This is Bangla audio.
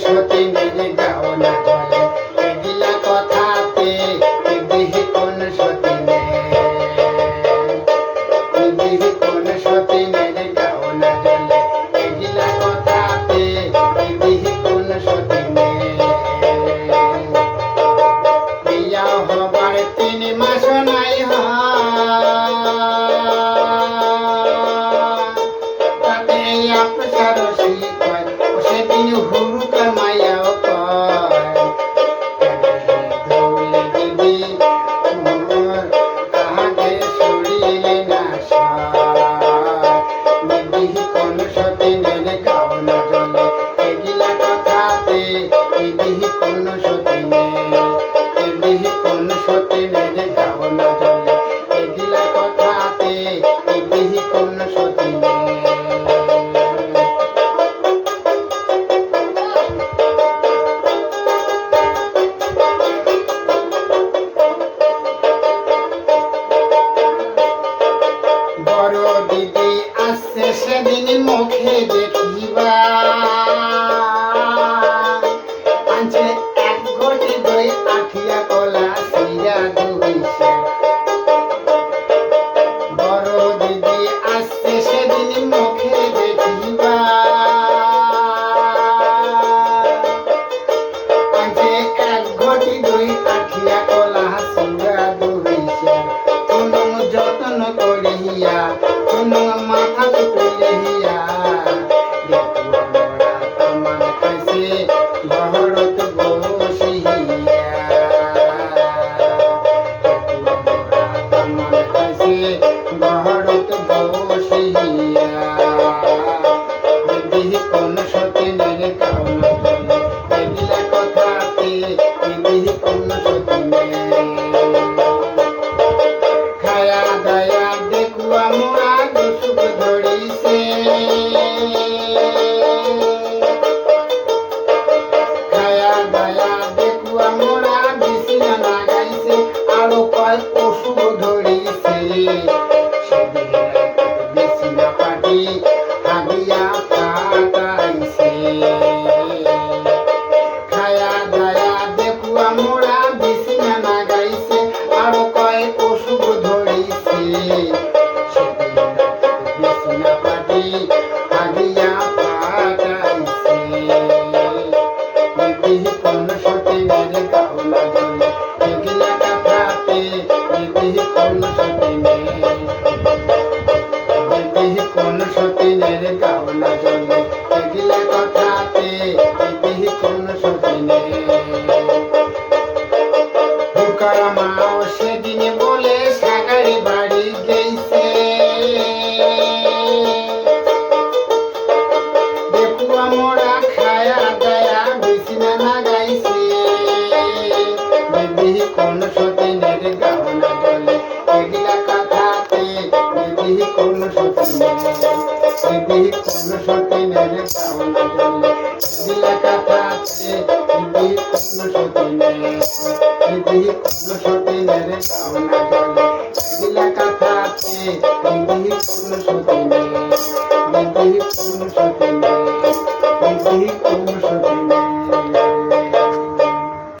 সতী দিন মুখে দেখিবা। পশু ধরিছে জন্যে এগুলা কথাতে ইতিহি কোন সজিনে বুকারা মাও সেদিনে বলে, সাগারি বাড়ি গেছে দেখুয়া মোরা খায়া গায়া বিছিনা না গাইছে বিবিহি কোন সজিনে পাপি কোনো সতী নেবে দিলা কাটাতে দিদি কোনো নেবে দিদি কোনো সতী নেবে দিলা কাটাতে দিদি